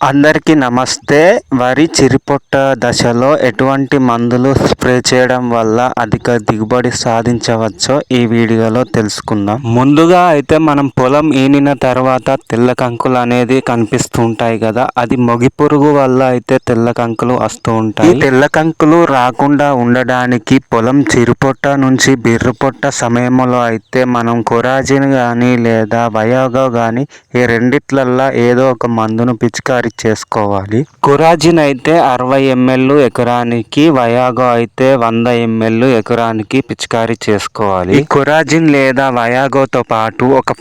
అందరికీ నమస్తే. వరి చిరుపొట్ట దశలో ఎటువంటి మందులు స్ప్రే చేయడం వల్ల అధిక దిగుబడి సాధించవచ్చో ఈ వీడియోలో తెలుసుకుందాం. ముందుగా అయితే మనం పొలం ఈనిన తర్వాత తెల్ల కంకులు అనేది కనిపిస్తూ ఉంటాయి కదా అది మొగి పురుగు వల్ల అయితే తెల్ల కంకులు వస్తూ ఉంటాయి. తెల్ల కంకులు రాకుండా ఉండడానికి పొలం చిరుపొట్ట నుంచి బిర్రుపొట్ట సమయంలో అయితే మనం కొరాజిన్ కానీ లేదా వయోగో కానీ ఈ రెండిట్లల్లో ఏదో ఒక మందును పిచికారి చేసుకోవాలి. కురాజిన్ అయితే అరవై ఎంఎల్ ఎకరానికి వయాగో అయితే వంద ఎంఎల్ ఎకరానికి పిచికారీ చేసుకోవాలి. కురాజిన్ లేదా వయాగోతో పాటు ఒక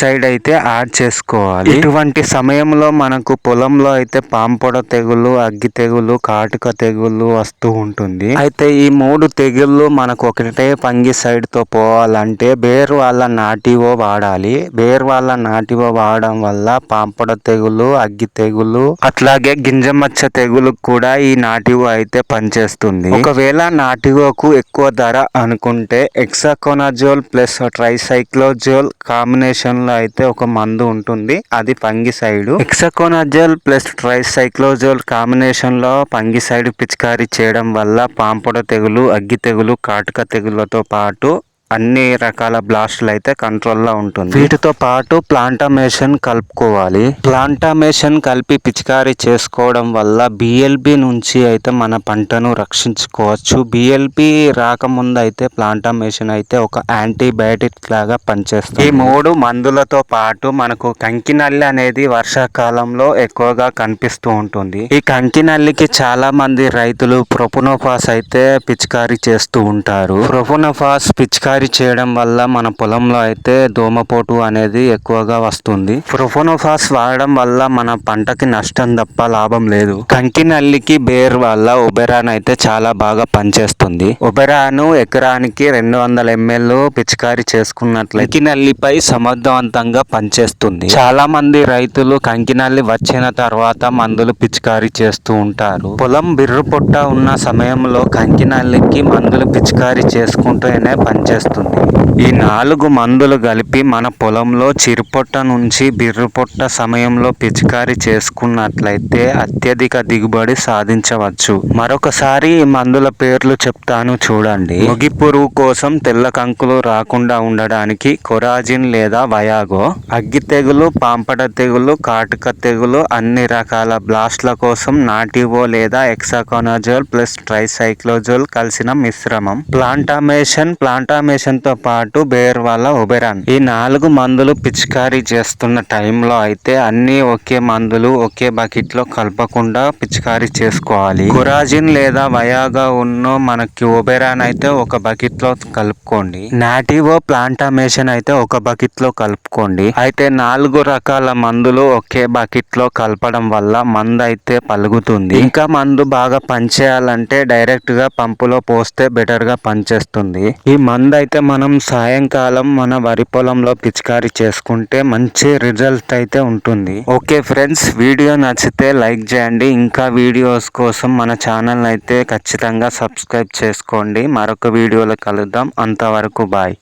సైడ్ అయితే యాడ్ చేసుకోవాలి. ఇటువంటి సమయంలో మనకు పొలంలో అయితే పాంపొడ తెగులు అగ్గి తెగులు కాటుక తెగులు వస్తూ ఉంటుంది. అయితే ఈ మూడు తెగుళ్ళు మనకు ఒకటే పంగి సైడ్తో పోవాలంటే బేర్ వాళ్ళ నాటివో వాడాలి. బేర్ వాళ్ళ నాటివో వాడడం వల్ల పాంపొడ తెగులు అగ్గి తెగులు అట్లాగే గింజమచ్చ తెగులు కూడా ఈ నాటివో అయితే పనిచేస్తుంది. ఒకవేళ నాటివోకు ఎక్కువ ధర అనుకుంటే ఎక్సాకోనాజోల్ ప్లస్ ట్రైసైక్లోజోల్ కాంబినేషన్లో అయితే ఒక మందు ఉంటుంది. అది పంగిసైడ్ ఎక్సాకోనాజోల్ ప్లస్ ట్రైసైక్లోజోల్ కాంబినేషన్లో పంగిసైడ్ పిచికారీ చేయడం వల్ల పాంపొడ తెగులు అగ్గి తెగులు కాటుక తెగులతో పాటు అన్ని రకాల బ్లాస్టులు అయితే కంట్రోల్లో ఉంటుంది. వీటితో పాటు ప్లాంటమేషన్ కలుపుకోవాలి. ప్లాంటమేషన్ కలిపి పిచికారీ చేసుకోవడం వల్ల బిఎల్బి నుంచి అయితే మన పంటను రక్షించుకోవచ్చు. బిఎల్బి రాకముందు అయితే ప్లాంటమేషన్ అయితే ఒక యాంటీబయాటిక్ లాగా పనిచేస్తుంది. ఈ మూడు మందులతో పాటు మనకు కంకినల్లి అనేది వర్షాకాలంలో ఎక్కువగా కనిపిస్తూ ఉంటుంది. ఈ కంకినల్లికి చాలా మంది రైతులు ప్రొపునోఫాస్ అయితే పిచికారీ చేస్తూ ఉంటారు. ప్రొపునోఫాస్ పిచికారీ పిచికారీ చేయడం వల్ల మన పొలంలో అయితే దోమపోటు అనేది ఎక్కువగా వస్తుంది. ప్రొఫోనోఫాస్ వాడడం వల్ల మన పంటకి నష్టం తప్ప లాభం లేదు. కంకి నల్లికి బేర్ వల్ల ఒబెరాన్ అయితే చాలా బాగా పనిచేస్తుంది. ఒబెరాను ఎకరానికి రెండు వందల ఎంఎల్ పిచికారీ చేసుకున్నట్లయితే కంకి నల్లిపై సమర్థవంతంగా పనిచేస్తుంది. చాలా మంది రైతులు కంకి నల్లి వచ్చిన తర్వాత మందులు పిచికారీ చేస్తూ ఉంటారు. పొలం బిర్రు పొట్ట ఉన్న సమయంలో కంకి నల్లికి మందులు పిచికారీ చేసుకుంటూనే పనిచేస్తుంది వస్తుంది. ఈ నాలుగు మందులు కలిపి మన పొలంలో చిరుపొట్ట నుంచి బిర్రుపొట్ట సమయంలో పిచికారి చేసుకున్నట్లయితే అత్యధిక దిగుబడి సాధించవచ్చు. మరొకసారి ఈ మందుల పేర్లు చెప్తాను చూడండి. ముగి పురుగు కోసం తెల్ల కంకులు రాకుండా ఉండడానికి కొరాజిన్ లేదా వయాగో అగ్గి తెగులు పాంపడ తెగులు కాటుక తెగులు అన్ని రకాల బ్లాస్ట్ల కోసం నాటివో లేదా ఎక్సాకోనాజోల్ ప్లస్ ట్రైసైక్లోజోల్ కలిసిన మిశ్రమం. ప్లాంటామేషన్ ప్లాంటామేషన్ తో పాటు బేర్ ఒబెరాన్. ఈ నాలుగు మందులు పిచికారీ చేస్తున్న టైంలో అయితే అన్ని ఒకే మందులు ఒకే బకెట్లో కలపకుండా పిచికారీ చేసుకోవాలి. కురాజిన్ లేదా వయాగా ఉన్న మనకి ఒబెరాన్ అయితే ఒక బకెట్లో కలుపుకోండి. నాటివో ప్లాంటామేషన్ అయితే ఒక బకెట్లో కలుపుకోండి. అయితే నాలుగు రకాల మందులు ఒకే బకెట్లో కలపడం వల్ల మందు అయితే పలుగుతుంది ఇంకా మందు బాగా పనిచేయాలంటే డైరెక్ట్గా పంపులో పోస్తే బెటర్గా పనిచేస్తుంది. ఈ మందు అయితే మనం సాయంకాలం మన వరి పొలంలో పిచికారీ చేసుకుంటే మంచి రిజల్ట్ అయితే ఉంటుంది. ఓకే ఫ్రెండ్స్ వీడియో నచ్చితే లైక్ చేయండి. ఇంకా వీడియోస్ కోసం మన ఛానల్ అయితే ఖచ్చితంగా సబ్స్క్రైబ్ చేసుకోండి. మరొక వీడియోలో కలుద్దాం. అంతవరకు బాయ్.